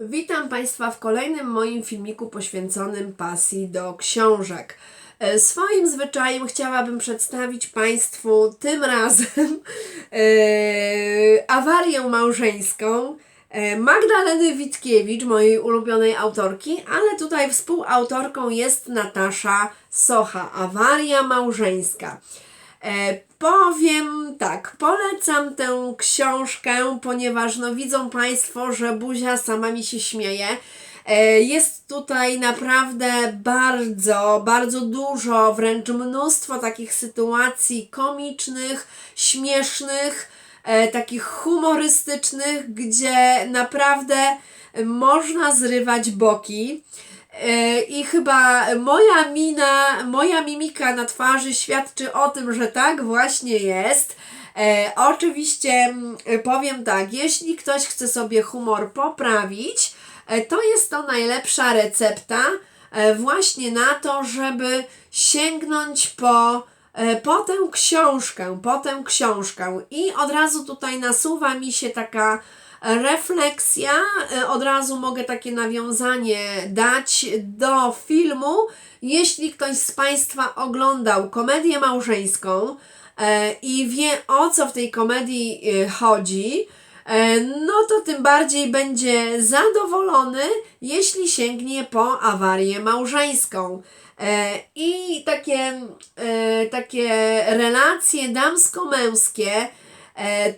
Witam Państwa w kolejnym moim filmiku poświęconym pasji do książek. E, Swoim zwyczajem chciałabym przedstawić Państwu tym razem e, awarię małżeńską e, Magdaleny Witkiewicz, mojej ulubionej autorki, ale tutaj współautorką jest Natasza Socha. Awaria małżeńska. E, powiem tak, polecam tę książkę, ponieważ no widzą Państwo, że buzia sama mi się śmieje. E, jest tutaj naprawdę bardzo, bardzo dużo, wręcz mnóstwo takich sytuacji komicznych, śmiesznych, e, takich humorystycznych, gdzie naprawdę można zrywać boki. E, I chyba moja mina, moja mimika na twarzy świadczy o tym, że tak właśnie jest. E, oczywiście mm, powiem tak, jeśli ktoś chce sobie humor poprawić, e, to jest to najlepsza recepta właśnie na to, żeby sięgnąć po, po tę książkę, po tę książkę. I od razu tutaj nasuwa mi się taka refleksja, e, od razu mogę takie nawiązanie dać do filmu. Jeśli ktoś z Państwa oglądał komedię małżeńską e, i wie o co w tej komedii e, chodzi, no to tym bardziej będzie zadowolony, jeśli sięgnie po awarię małżeńską. I takie, takie relacje damsko-męskie,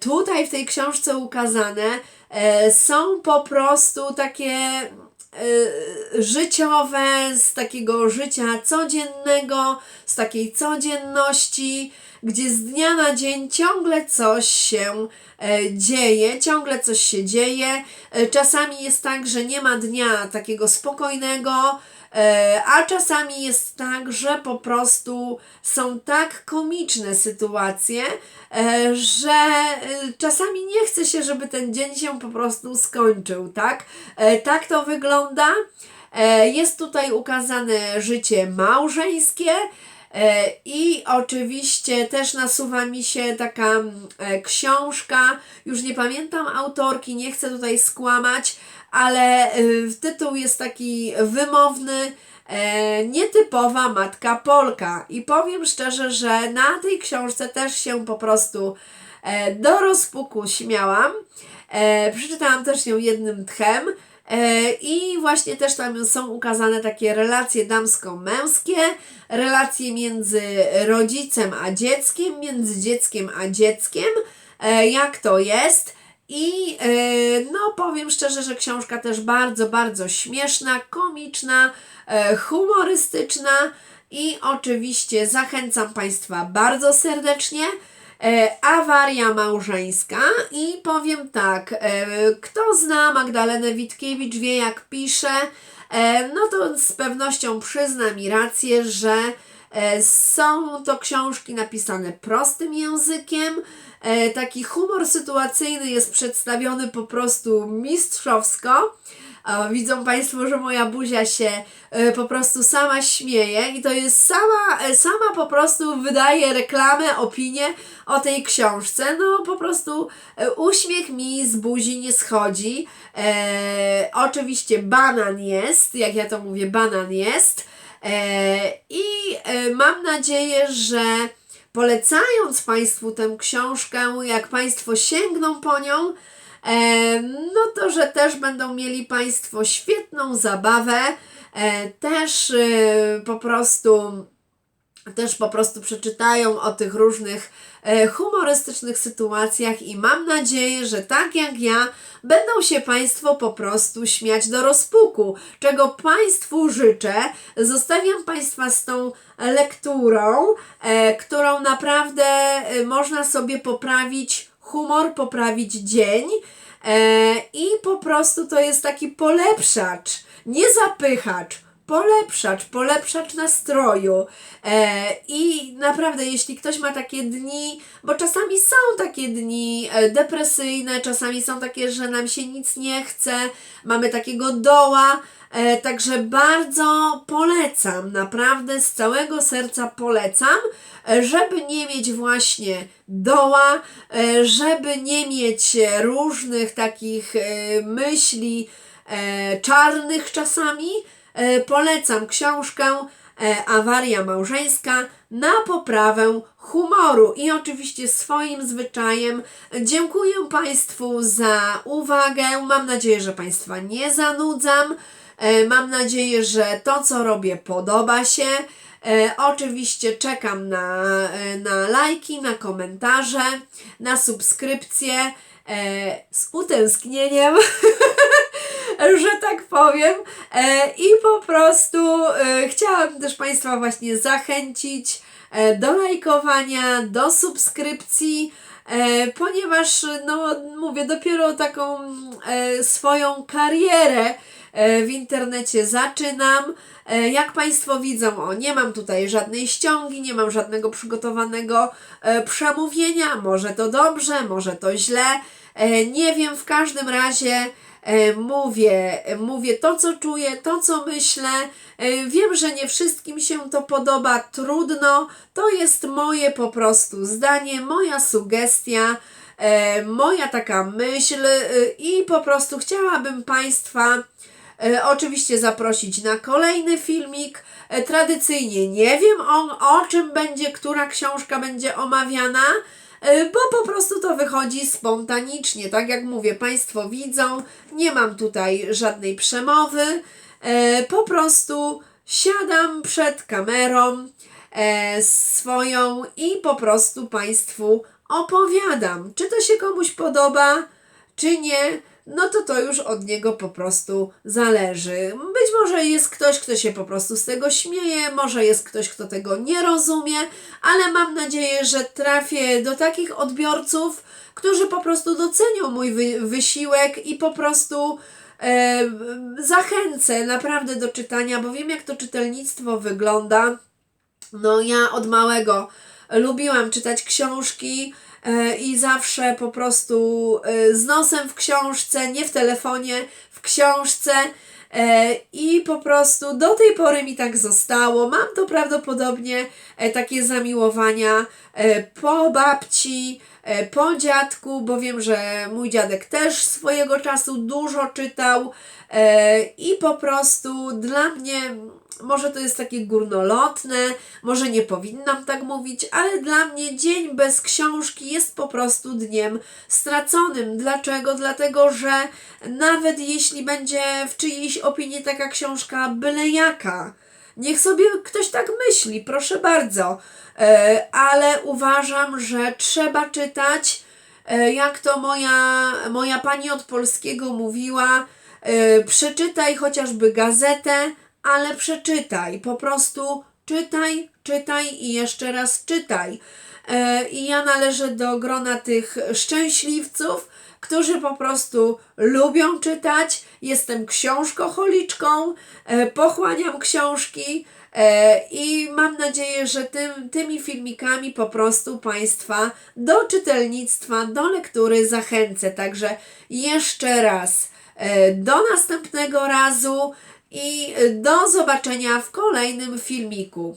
tutaj w tej książce ukazane, e, są po prostu takie e, życiowe, z takiego życia codziennego, z takiej codzienności, gdzie z dnia na dzień ciągle coś się e, dzieje, ciągle coś się dzieje. E, Czasami jest tak, że nie ma dnia takiego spokojnego, e, a czasami jest tak, że po prostu są tak komiczne sytuacje, e, że e, czasami nie chce się, żeby ten dzień się po prostu skończył, tak? E, Tak to wygląda. E, Jest tutaj ukazane życie małżeńskie. E, I oczywiście też nasuwa mi się taka mm, e, książka, już nie pamiętam autorki, nie chcę tutaj skłamać, ale e, tytuł jest taki wymowny, e, nietypowa matka Polka. I powiem szczerze, że na tej książce też się po prostu e, do rozpuku śmiałam. E, przeczytałam też ją jednym tchem. E, I właśnie też tam są ukazane takie relacje damsko-męskie, relacje między rodzicem a dzieckiem, między dzieckiem a dzieckiem, e, jak to jest. I e, no powiem szczerze, że książka też bardzo, bardzo śmieszna, komiczna, humorystyczna i oczywiście zachęcam Państwa bardzo serdecznie. E, awaria małżeńska i powiem tak, e, kto zna Magdalenę Witkiewicz, wie jak pisze, e, no to z pewnością przyzna mi rację, że są to książki napisane prostym językiem, taki humor sytuacyjny jest przedstawiony po prostu mistrzowsko. Widzą Państwo, że moja buzia się e, po prostu sama śmieje i to jest sama, e, sama po prostu wydaje reklamę, opinię o tej książce. No po prostu e, uśmiech mi z buzi nie schodzi. E, oczywiście banan jest, jak ja to mówię, banan jest. E, I mam nadzieję, że polecając Państwu tę książkę, jak Państwo sięgną po nią, no to, że też będą mieli Państwo świetną zabawę, e, też e, po prostu też po prostu przeczytają o tych różnych e, humorystycznych sytuacjach i mam nadzieję, że tak jak ja, będą się Państwo po prostu śmiać do rozpuku, czego Państwu życzę. Zostawiam Państwa z tą lekturą, e, którą naprawdę e, można sobie poprawić humor, poprawić dzień. E, I po prostu to jest taki polepszacz, nie zapychacz, polepszacz, polepszacz nastroju. E, I naprawdę, jeśli ktoś ma takie dni, bo czasami są takie dni e, depresyjne, czasami są takie, że nam się nic nie chce, mamy takiego doła. E, także bardzo polecam, naprawdę z całego serca polecam, e, żeby nie mieć właśnie doła, e, żeby nie mieć różnych takich myśli czarnych czasami. E, polecam książkę e, Awaria małżeńska na poprawę humoru i oczywiście swoim zwyczajem dziękuję Państwu za uwagę. Mam nadzieję, że Państwa nie zanudzam. E, Mam nadzieję, że to, co robię, podoba się. Oczywiście czekam na, na lajki, na komentarze, na subskrypcje z utęsknieniem, że tak powiem. E, I po prostu e, chciałam też Państwa właśnie zachęcić e, do lajkowania, do subskrypcji. Ponieważ, no mówię, dopiero taką swoją karierę w internecie zaczynam. Jak Państwo widzą, o, nie mam tutaj żadnej ściągi, nie mam żadnego przygotowanego e, przemówienia. Może to dobrze, może to źle. E, nie wiem, w każdym razie mówię, e, mówię to, co czuję, to, co myślę. E, Wiem, że nie wszystkim się to podoba, trudno. To jest moje po prostu zdanie, moja sugestia, e, moja taka myśl e, i po prostu chciałabym Państwa e, oczywiście zaprosić na kolejny filmik. E, tradycyjnie nie wiem o, o czym będzie, która książka będzie omawiana, e, bo po prostu to wychodzi spontanicznie. Tak jak mówię, Państwo widzą, nie mam tutaj żadnej przemowy. E, po prostu siadam przed kamerą e, swoją i po prostu Państwu opowiadam. Czy to się komuś podoba, czy nie, no to to już od niego po prostu zależy. Być może jest ktoś, kto się po prostu z tego śmieje, może jest ktoś, kto tego nie rozumie, ale mam nadzieję, że trafię do takich odbiorców, którzy po prostu docenią mój wy- wysiłek i po prostu e, zachęcę naprawdę do czytania, bo wiem, jak to czytelnictwo wygląda. No, ja od małego lubiłam czytać książki i zawsze po prostu e, z nosem w książce, nie w telefonie, w książce. E, I po prostu do tej pory mi tak zostało. Mam to prawdopodobnie e, takie zamiłowania e, po babci, e, po dziadku, bo wiem, że mój dziadek też swojego czasu dużo czytał e, i po prostu dla mnie może to jest takie górnolotne, może nie powinnam tak mówić, ale dla mnie dzień bez książki jest po prostu dniem straconym. Dlaczego? Dlatego, że nawet jeśli będzie w czyjejś opinii taka książka byle jaka, niech sobie ktoś tak myśli, proszę bardzo, E, ale uważam, że trzeba czytać, e, jak to moja, moja pani od polskiego mówiła, e, przeczytaj chociażby gazetę, ale przeczytaj, po prostu czytaj, czytaj i jeszcze raz czytaj. E, I ja należę do grona tych szczęśliwców, którzy po prostu lubią czytać. Jestem książkoholiczką, e, pochłaniam książki e, i mam nadzieję, że tym, tymi filmikami po prostu Państwa do czytelnictwa, do lektury zachęcę. Także jeszcze raz do następnego razu i do zobaczenia w kolejnym filmiku.